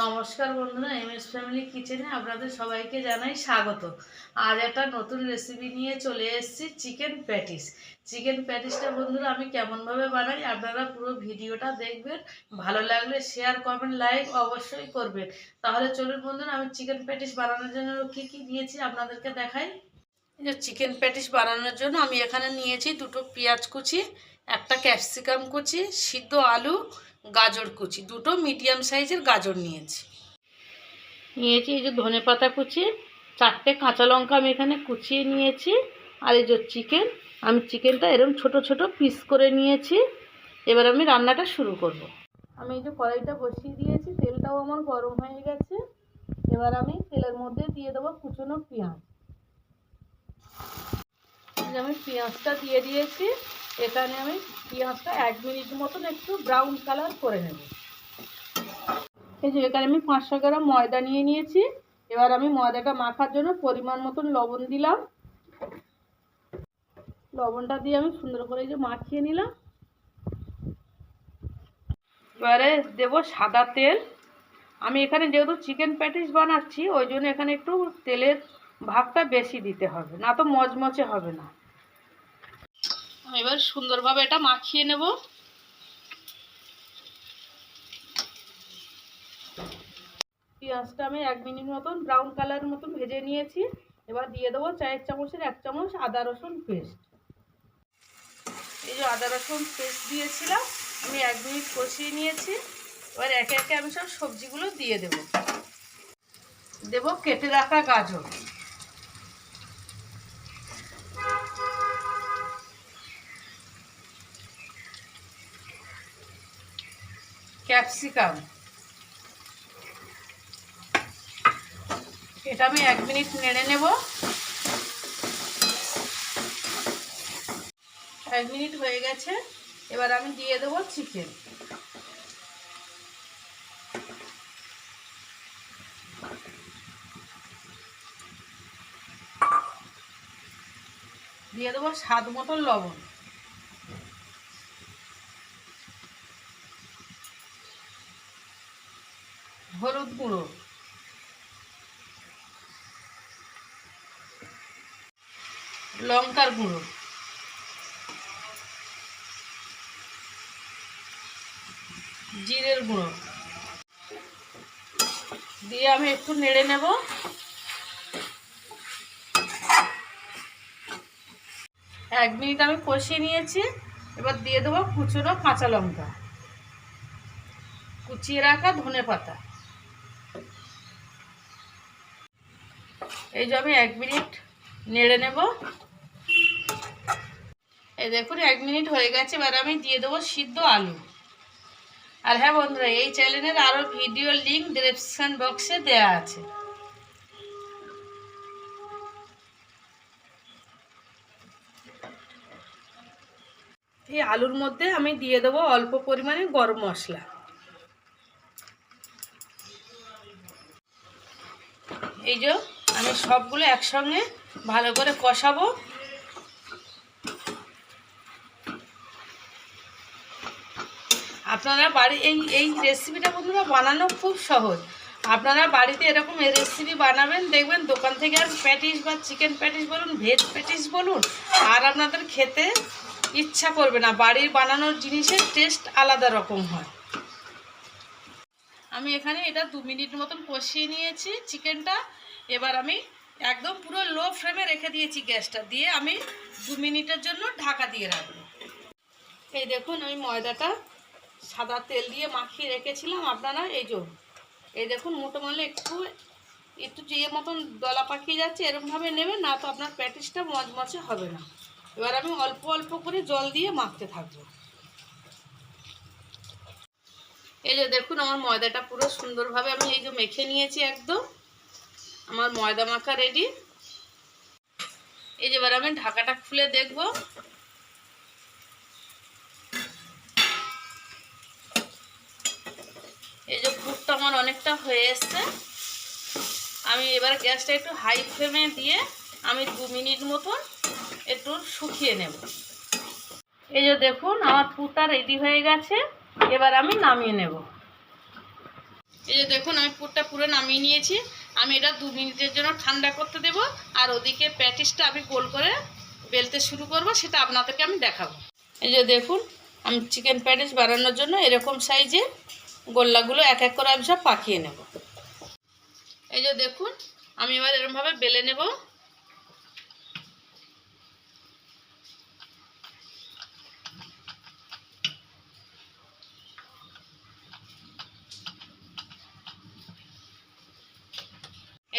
নমস্কার বন্ধুরা M S family কিচেনে আপনাদের সবাইকে জানাই স্বাগত। আজ একটা নতুন রেসিপি নিয়ে চলে এসেছি চিকেন প্যাটিস চিকেন প্যাটিসটা বন্ধুরা আমি কেমনভাবে বানাই আপনারা পুরো ভিডিওটা দেখবেন, ভালো লাগলে শেয়ার কমেন্ট লাইক অবশ্যই করবেন। তাহলে চলুন বন্ধুরা, আমি চিকেন প্যাটিস বানানোর জন্য কী কী নিয়েছি আপনাদেরকে দেখাই। চিকেন প্যাটিস বানানোর জন্য আমি এখানে নিয়েছি দুটো পেঁয়াজ কুচি, একটা ক্যাপসিকাম কুচি, সিদ্ধ আলু গাজর কুচি, দুটো মিডিয়াম সাইজের গাজর নিয়েছি। নিয়েছি এই যে ধনে পাতা কুচি, চারটে কাঁচা লঙ্কা আমি এখানে কুচিয়ে নিয়েছি, আর এই যে চিকেন আমি চিকেনটা এরকম ছোট ছোট পিস করে নিয়েছি। এবার আমি রান্নাটা শুরু করব। আমি এই যে কড়াইটা বসিয়ে দিয়েছি, তেলটাও আমার গরম হয়ে গেছে। এবার আমি তেলের মধ্যে দিয়ে দেবো কুচনো পেঁয়াজ। আমি পেঁয়াজটা দিয়ে দিয়েছি। এখানে আমি পেঁয়াজটা এক মিনিট মতন একটু ব্রাউন কালার করে নেব। এই যে এখানে আমি পাঁচশো গ্রাম ময়দা নিয়ে নিয়েছি। এবার আমি ময়দাটা মাখার জন্য পরিমাণ মতন লবণ দিলাম। লবণটা দিয়ে আমি সুন্দর করে যে মাখিয়ে নিলাম। এবারে দেব সাদা তেল। আমি এখানে যেহেতু চিকেন প্যাটিস বানাচ্ছি, ওই জন্য এখানে একটু তেলের ভাগটা বেশি দিতে হবে, না তো মচমচে হবে না। এবার সুন্দরভাবে এটা মাখিয়ে নেব। পেঁয়াজটা আমি এক মিনিট মতন ব্রাউন কালার মতন ভেজে নিয়েছি। এবার দিয়ে দেবো চায়ের চামচের এক চামচ আদা রসুন পেস্ট এই যে আদা রসুন পেস্ট দিয়েছিলাম, আমি এক মিনিট কষিয়ে নিয়েছি। এবার একে একে আমি সব সবজিগুলো দিয়ে দেব। দেব কেটে রাখা গাজর। ক্যাপসিকাম। এটা আমি এক মিনিট নেড়ে নেব। এক মিনিট হয়ে গেছে, এবার আমি দিয়ে দেবো চিকেন। দিয়ে দেবো স্বাদ মতো লবণ হলুদ গুঁড়ো লঙ্কার গুঁড়ো। জিরের গুঁড়ো। দিয়ে আমি একটু নেড়ে নেব। এক মিনিট আমি কষিয়ে নিয়েছি। এবার দিয়ে দেবো কুচনো কাঁচা লঙ্কা। কুচিয়ে রাখা ধনে পাতা। এই যে আমি এক মিনিট নেড়ে নেব। এই দেখুন, এক মিনিট হয়ে গেছে, এবার আমি দিয়ে দেবো সিদ্ধ আলু। আর হ্যাঁ বন্ধুরা, এই চ্যানেলের আরও ভিডিও লিঙ্ক ডিসক্রিপশান বক্সে দেয়া আছে। এই আলুর মধ্যে আমি দিয়ে দেবো অল্প পরিমাণে গরম মশলা। এই যে, আমি সবগুলো একসঙ্গে ভালো করে কষাবো। আপনারা বাড়ি এই এই রেসিপিটা বন্ধুরা বানানো খুব সহজ। আপনারা বাড়িতে এরকম রেসিপি বানাবেন, দেখবেন দোকান থেকে আর প্যাটিস বা চিকেন প্যাটিস বলুন ভেজ প্যাটিস বলুন, আর আপনাদের খেতে ইচ্ছা করবে না। বাড়ির বানানোর জিনিসের টেস্ট আলাদা রকম হয়। আমি এখানে এটা দু মিনিট মতন কষিয়ে নিয়েছি চিকেনটা এবার আমি একদম পুরো লো ফ্লেমে রেখে দিয়েছি গ্যাসটা। দিয়ে আমি দু মিনিটের জন্য ঢাকা দিয়ে রাখব। এই দেখুন আমি ময়দাটা সাদা তেল দিয়ে মাখিয়ে রেখেছিলাম আপনারা, এই যে। এই দেখুন মোটো মালে একটু একটু যে মতন দলা পাকিয়ে যাচ্ছে এরকমভাবে নেবেন, না তো আপনার প্যাটিসটা মচমচে হবে না। এবার আমি অল্প অল্প করে জল দিয়ে মাখতে থাকব। এই যে দেখুন, আমার ময়দাটা পুরো সুন্দরভাবে আমি এই যে মেখে নিয়েছি একদম। আমার ময়দা মাখা রেডি এই যে এবার আমি ঢাকাটা খুলে দেখব। এই যে পুরটা আমার অনেকটা হয়ে এসছে। আমি এবার গ্যাসটা একটু হাই ফ্লেমে দিয়ে আমি দু মিনিট মতন একটু শুকিয়ে নেব। এই যে দেখুন, আমার পুরটা রেডি হয়ে গেছে। এবার আমি নামিয়ে নেব। এই যে দেখুন, আমি পুরটা পুরো নামিয়ে নিয়েছি। আমি এটা দু মিনিটের জন্য ঠান্ডা করতে দেব, আর ওদিকে প্যাটিসটা আমি গোল করে বেলতে শুরু করব, সেটা আপনাদেরকে আমি দেখাবো। এই যে দেখুন, আমি চিকেন প্যাটিস বানানোর জন্য এরকম সাইজে গোল্লাগুলো এক এক করে আমি সব পাকিয়ে নেব। এই যে দেখুন, আমি এবার এরকমভাবে বেলে নেব।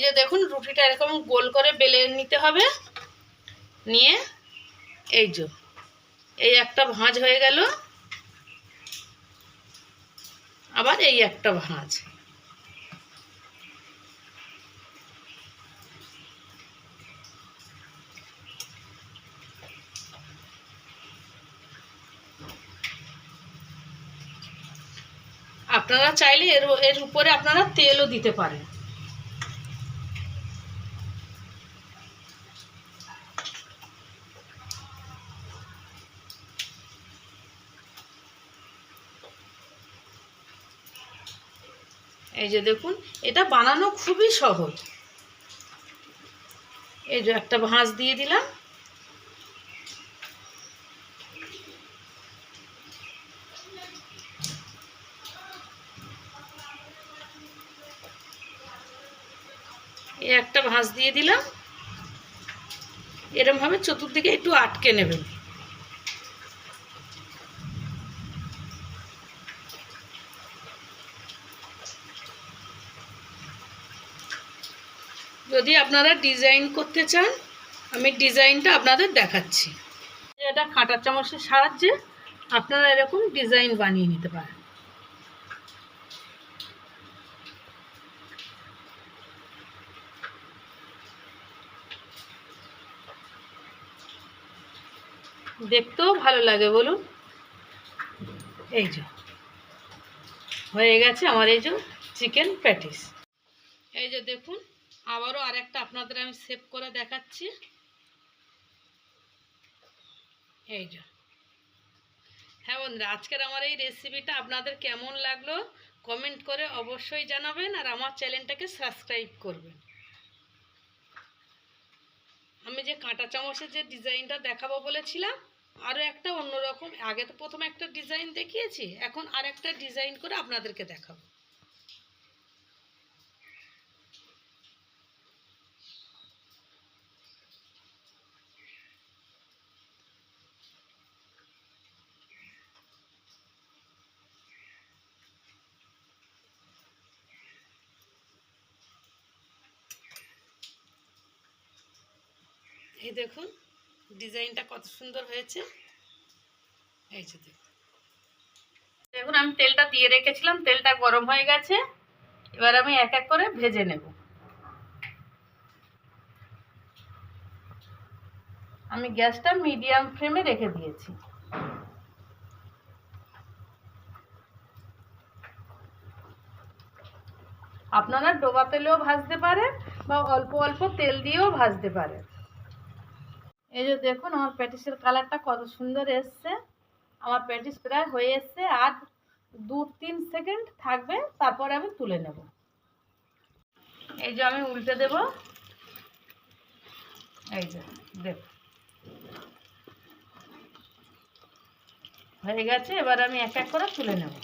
এই যে দেখুন, রুটিটা এরকম গোল করে বেলে নিতে হবে। নিয়ে এই যে, এই একটা ভাঁজ হয়ে গেল। আবার এই একটা ভাঁজ। আপনারা চাইলে এর এর উপরে আপনারা তেলও দিতে পারেন। এই যে দেখুন, এটা বানানো খুবই সহজ। এই যে একটা ভাঁজ দিয়ে দিলাম। এই একটা ভাঁজ দিয়ে দিলাম। এরমভাবে চতুর্দিকে একটু আটকে নেবেন। যদি আপনারা ডিজাইন করতে চান, আমি ডিজাইনটা আপনাদের দেখাচ্ছি। এটা কাঁটা চামচের সাহায্যে আপনারা এরকম ডিজাইন বানিয়ে নিতে পারেন। দেখতেও ভালো লাগে, বলুন। এই যে, হয়ে গেছে আমার এই যে চিকেন প্যাটিস এই যে দেখুন আবারও আরেকটা আপনাদের আমি সেভ করে দেখাচ্ছি। এই যে। হ্যাঁ বন্ধুরা, আজকের আমার এই রেসিপিটা আপনাদের কেমন লাগল কমেন্ট করে অবশ্যই জানাবেন আর আমার চ্যানেলটাকে সাবস্ক্রাইব করবেন। আমি যে কাঁটা চামচের যে ডিজাইনটা দেখাবো বলেছিলাম, আরও একটা অন্যরকম, আগে তো প্রথমে একটা ডিজাইন দেখিয়েছি, এখন আর একটা ডিজাইন করে আপনাদেরকে দেখাবো। এই দেখুন, ডিজাইনটা কত সুন্দর হয়েছে। এই যে দেখুন। দেখুন, আমি তেলটা দিয়ে রেখেছিলাম, তেলটা গরম হয়ে গেছে। এবার আমি এক এক করে ভেজে নেব। আমি গ্যাসটা মিডিয়াম ফ্লেমে রেখে দিয়েছি। আপনারা ডোবা তেলেও ভাজতে পারেন বা অল্প অল্প তেল দিয়েও ভাজতে পারেন। এই যে দেখুন, আমার প্যাটিসের কালারটা কত সুন্দর এসছে। আমার প্যাটিস প্রায় হয়ে এসছে আর দু, তিন সেকেন্ড থাকবে, তারপরে আমি তুলে নেব। এই যে আমি উল্টে দেব। এই যে, দেখ। হয়ে গেছে, এবার আমি এক এক করে তুলে নেব।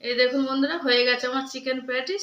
এই দেখুন বন্ধুরা, হয়ে গেছে আমার চিকেন প্যাটিস